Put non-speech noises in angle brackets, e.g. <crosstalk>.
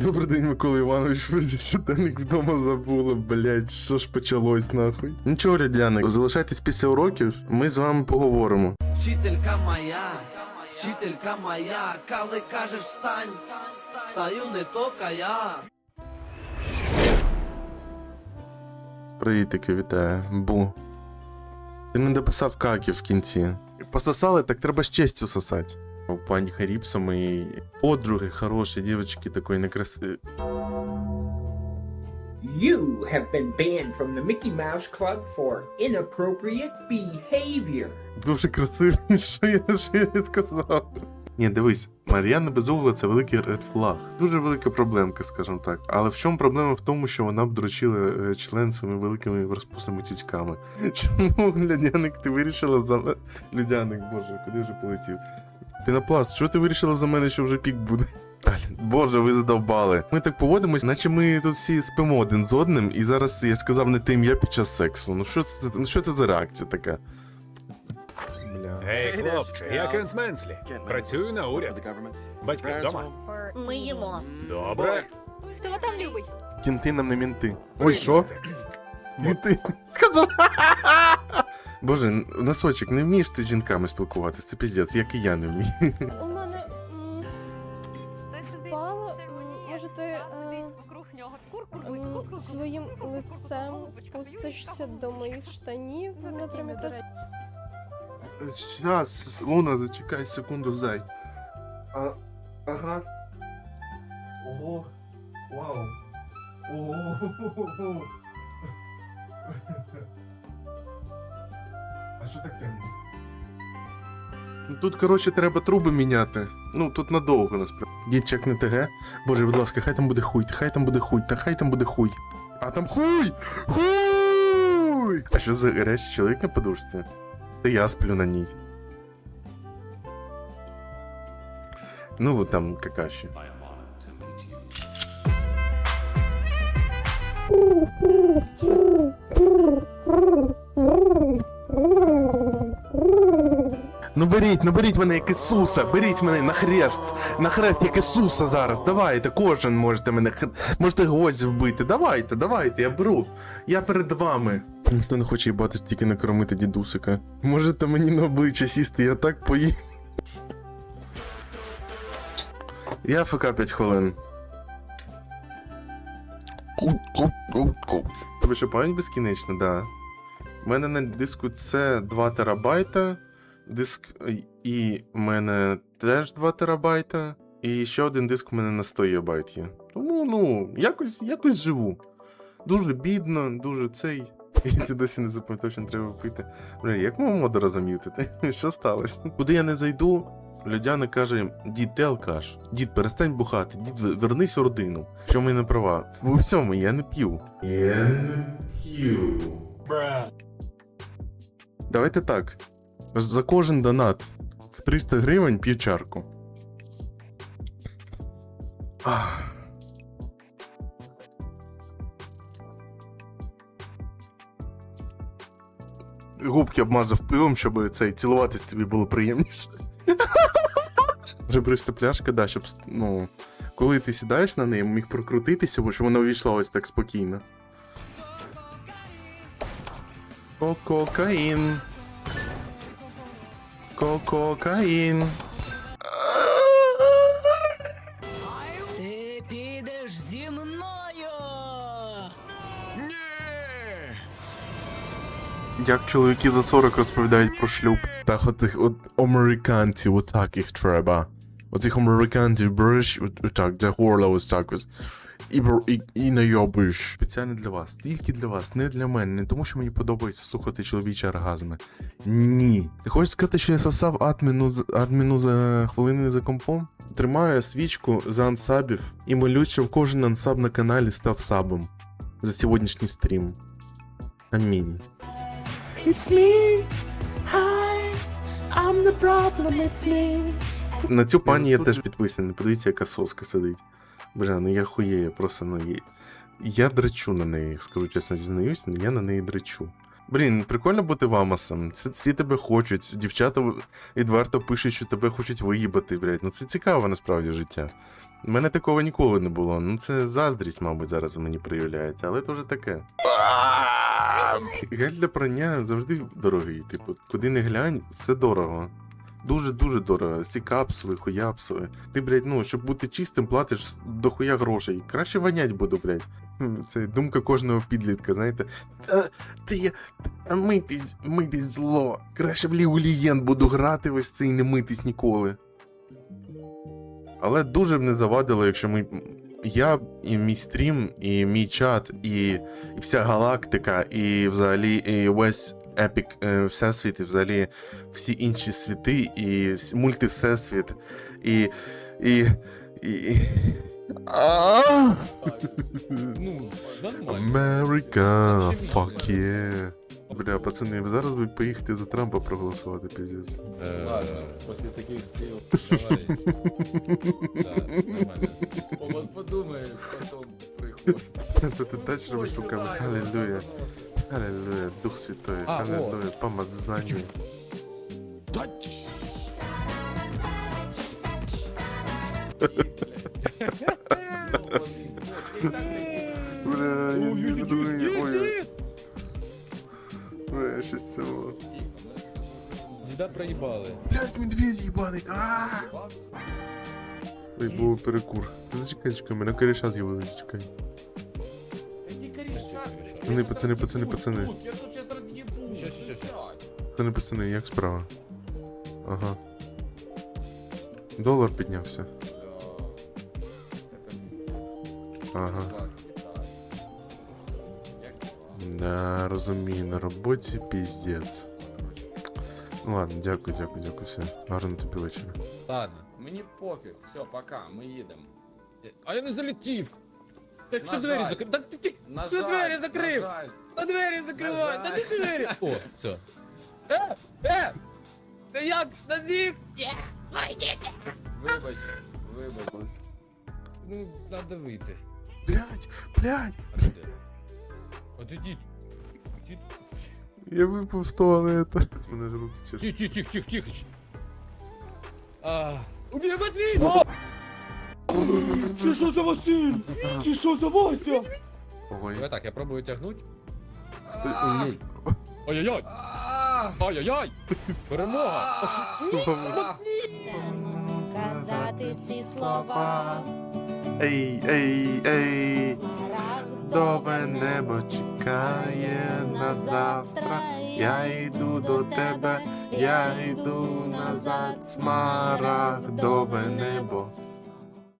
Добрий день, Микола Іванович. Ви щоденник вдома забули, блять, що ж почалось нахуй. Нічого, рядяник, залишайтесь після уроків, ми з вами поговоримо. Вчителька моя, вчителька моя, коли кажеш встань, встаю не тока я. Привітики, вітаю. Бу. Ти не дописав каки в кінці. Пососали, так треба з честю сосати. Пані Харіпса моєї подруги, хороші дівчинки, такої некрасивої. You have been banned from the Mickey Mouse Club for inappropriate behavior. Дуже красиві, що я, не сказав. Ні, дивись, Мар'яна Безугла це великий ред флаг. Дуже велика проблемка, скажімо так. Але в чому проблема в тому, що вона б дрочила е, член цими великими розпусними цицьками? <laughs> Чому, Людяник, ти вирішила за. Людяник, боже, куди вже полетів? Пінопласт, чого ти вирішила за мене, що вже пік буде? Боже, ви задовбали. Ми так поводимось, наче ми тут всі спимо один з одним, і зараз я сказав не те ім'я під час сексу. Ну що це, ну що це за реакція така? Бля. Гей, хлопче, я Кент Менслі. Працюю на уряд. Батьки вдома. Ми їмо. Добре. Хто там любить? Кінти нам не мінти. Ой, що? Мінти. Сказав. Боже, носочок, не вмієш ти з жінками спілкуватися, це піздець, як і я не вмію. У мене м, Той сидить впало, в може ти а сидить е, вокруг нього. м, Кур-кур-кур-кур-кур. своїм лицем спустишся до моїх штанів напряму та Щас, Луна, зачекай секунду, зай. А, ага. Ого. Вау. Ого. Що таке? Ну, Тут, коротше, треба труби міняти. Ну, тут надовго насправді. Дід чекне ТГ. Боже, будь ласка, хай там буде хуй, хай там буде хуй, та хай там буде хуй. А там хуй! Хуй! А що за гарячий чоловік на подушці? Та я сплю на ній. Ну, вот там какаши. Беріть, ну беріть мене як Ісуса, беріть мене на хрест, на хрест як Ісуса зараз. Давайте, кожен можете мене можете гвоздь вбити. Давайте, давайте, я беру. Я перед вами. Ніхто не хоче їбатись тільки накормити дідусика. Можете мені на обличчя сісти, я так поїм. Я ФК 5 хвилин. Тобі що пам'ять безкінечна, да. У мене на диску це 2 терабайта. Диск і в мене теж 2 терабайта. І ще один диск у мене на 100 ГБ є. Тому, ну, якось, якось живу. Дуже бідно, дуже цей. <laughs> І ти досі не запам'ятав, що не треба пити. Бля, як мого модера зам'ютити? <laughs> Що сталося? Куди я не зайду, Людяна каже: дід, ти алкаш. Дід, перестань бухати, дід, вернись у родину. В чому я не права? У всьому я не п'ю. Я не п'ю. Давайте так. За кожен донат в 300 гривень п'ю чарку. Ах. Губки обмазав пивом, щоб цей цілуватись тобі було приємніше. Ребриста пляшка, да, щоб ну, коли ти сідаєш на неї, міг прокрутитися, бо щоб вона увійшла ось так спокійно. Кокаїн. Кокаїн. Ти підеш зі мною. Як чоловіки за 40 розповідають про шлюб. Так от тих от американців, отак їх треба. Оцих американців береш, отак, де горло ось так ось. І, і, і найобуєш. Спеціально для вас, тільки для вас, не для мене, не тому, що мені подобається слухати чоловічі оргазми. Ні. Ти хочеш сказати, що я сосав адміну, адміну за хвилини за компом? Тримаю свічку за ансабів і молюсь, щоб кожен ансаб на каналі став сабом за сьогоднішній стрім. Амінь. It's me. Hi. I'm the problem, it's me. На цю пані я теж підписаний. Подивіться, яка соска сидить. Бля, ну я хуєю, просто ну є. Я драчу на неї, скажу чесно, зізнаюсь, ну я на неї драчу. Блін, прикольно бути вамасом. Це всі тебе хочуть. Дівчата відверто пишуть, що тебе хочуть виїбати, блядь. Ну це цікаве насправді життя. У мене такого ніколи не було. Ну це заздрість, мабуть, зараз мені проявляється, але то вже таке. Гель для прання завжди дорогий. Типу, куди не глянь, все дорого. Дуже-дуже дорого. Ці капсули, хуяпсули. Ти, блядь, ну, щоб бути чистим, платиш дохуя грошей. Краще вонять буду, блядь. Це думка кожного підлітка, знаєте. Та, ти я. та Митись, митись зло. Краще в лігулієн буду грати весь цей не митись ніколи. Але дуже б не завадило, якщо ми. Я і мій стрім, і мій чат, і, і вся галактика, і взагалі і весь епік е, всесвіт, і взагалі всі інші світи, і мультивсесвіт, і. і. і. Ну. Америка, fuck yeah. Бля, пацани, ви зараз би поїхати за Трампа проголосувати, піздець. Е, Ладно, после таких сил. <laughs> Давай. Так, нормально. Вот подумаешь, потом приходит. Та ти дальше робиш руками. Аллилуйя. Аллилуйя, Дух Святой, А, аллилуйя, помазання. Бля, я не розумію, ой. Бля, щось цього. Діда проїбали. Блять, медведь їбаний. А! Ой, був перекур. Зачекай, чекай, мене коріша з'явилися, чекай. Пацани, пацани, пацани, пацани. Ща, ща, ща. Пацани, пацани, як справа? Ага. Долар піднявся. Ага. Да, розумію, на роботі піздець. Ну ладно, дякую, дякую, дякую, все. Гарно тобі вечора. Ладно. Мені пофіг, все, пока, ми їдемо. А я не залетів. Ти ж На двері жаль. закрив. Так ти ти На ти жаль, двері на закрив. жаль. Та двері закривай. На Та ти двері. <laughs> О, все. Е, е. Ти як? Та дік. Вибач, вибач. Ну, надо вийти. Блять, блять! Одійдіть. Одійдіть. Я випав з туалета. Мене ж руки чешуть. Тихо, тихо, тихо, тихо, тихо. А. Убій, Матвій! Ти що за Василь? Ти що за Вася? Ой. Давай так, я пробую тягнути. А, Ой, Ой-ой-ой! Ай-яй-яй! Перемога! сказати ці слова. Ей, ей, ей, Смарагдове дове небо чекає на завтра. Я йду до тебе, я йду назад, смарагдове небо.